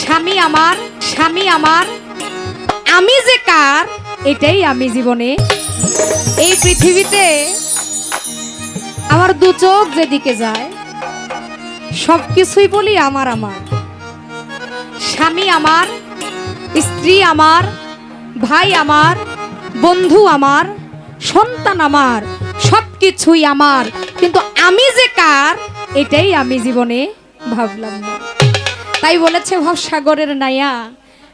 স্বামী আমার স্বামী আমার। আমি যে কার, এটাই আমি জীবনে। এই পৃথিবীতে আমার দু চোখ যেদিকে যায় সব কিছুই বলি আমার আমার। স্বামী আমার, স্ত্রী আমার, ভাই আমার, বন্ধু আমার, সন্তান আমার সব কিছুই আমার। কিন্তু আমি যে কার, এটাই আমি জীবনে ভাবলাম না। তাই বলেছে ভবসাগরের নায়া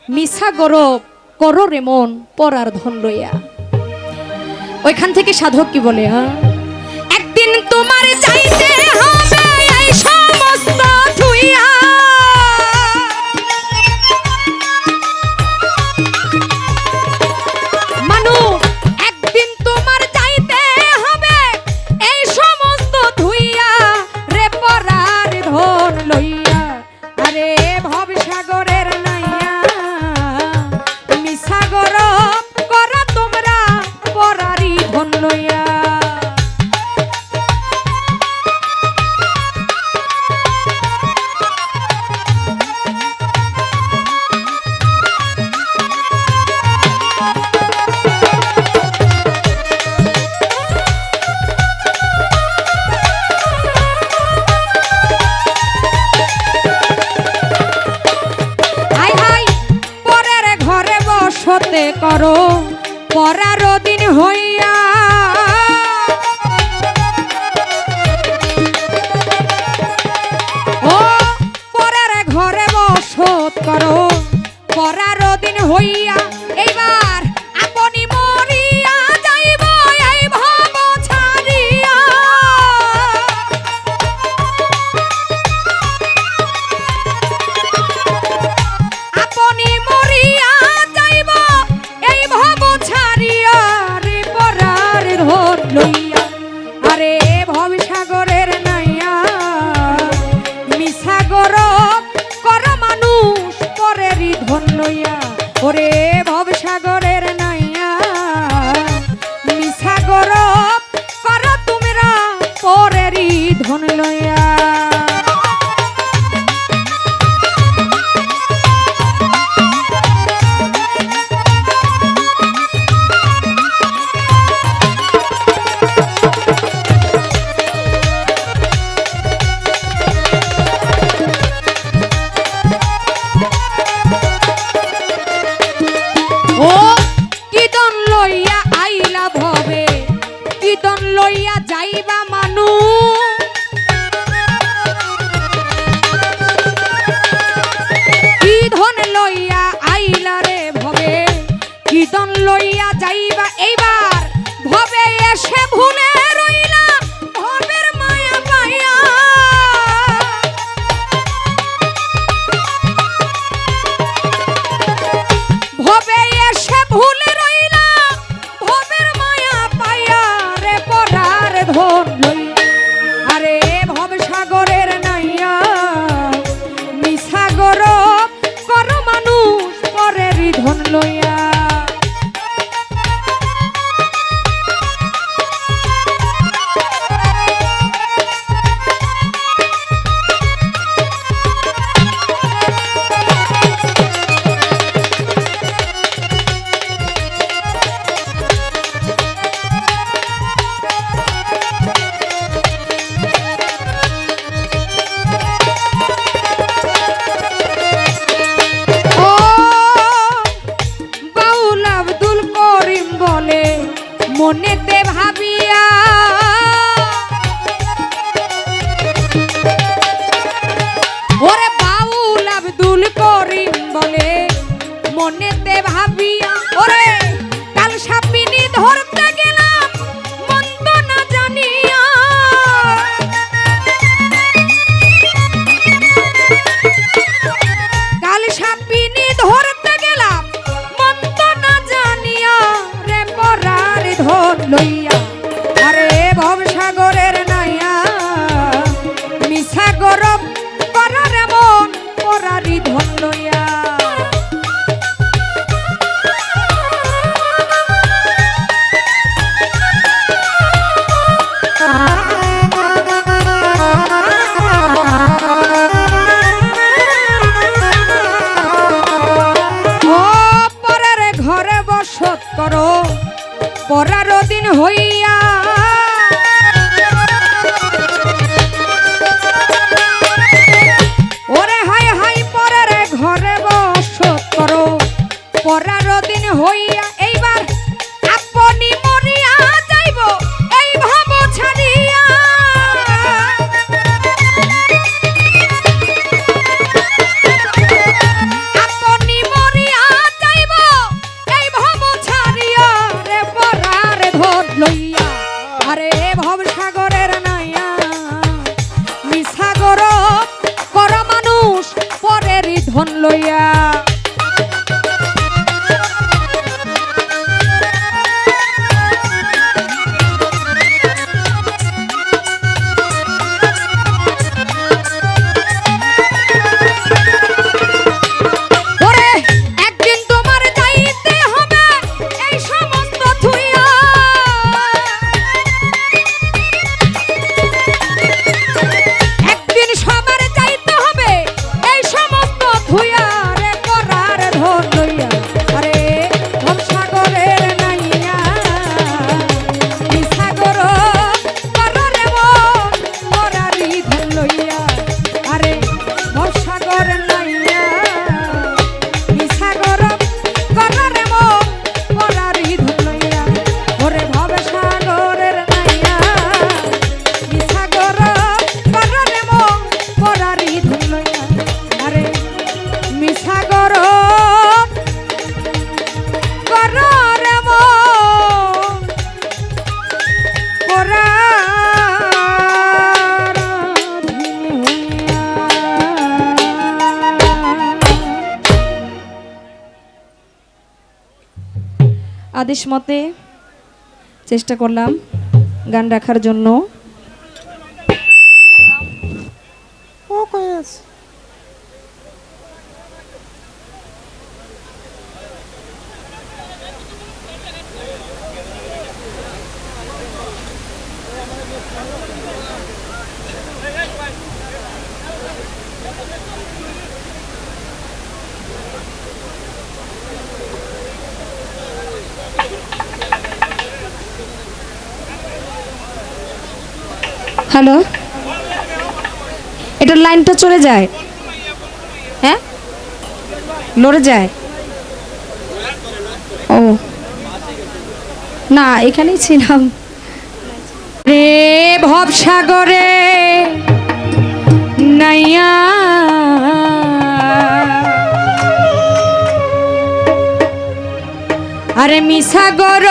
মিশা গরব করো রে মন, পরার ধন লইয়া। ওইখান থেকে সাধক কি বলে হ্যাঁ? একদিন তোমার চাইতে হবে এই সমস্ত করো পরার দিন হইয়া। ও পরার ঘরে বসত করো পরার দিন হইয়া ওরে ভব সাগরের নাইয়া মিসাগর কর তোমরা পরেরই ধন লইয়া। ও কিদন লইয়া আইলা ভবে কিদন লইয়া যাইবা মানু কি ধন লইয়া আইলা রে ভবে। কিদন লইয়া যাইবা এইবার এসে ভুলে মনেতে হইয়া ওরে হাই হাই পরের ঘরে বস করো। পরার দিন হইয়া ধর লইয়া আরে ভব সাগরের নাইয়া নিসাগর কর মানুষ পরের ধন লইয়া। আদেশ মতে চেষ্টা করলাম গান রাখার জন্য। হ্যালো? এটার লাইনটা চলে যায়। হ্যাঁ? লড়ে যায়। ও। না এখানেই ছিলাম। রে ভবসাগরে নাইয়া। আরে মিসাগর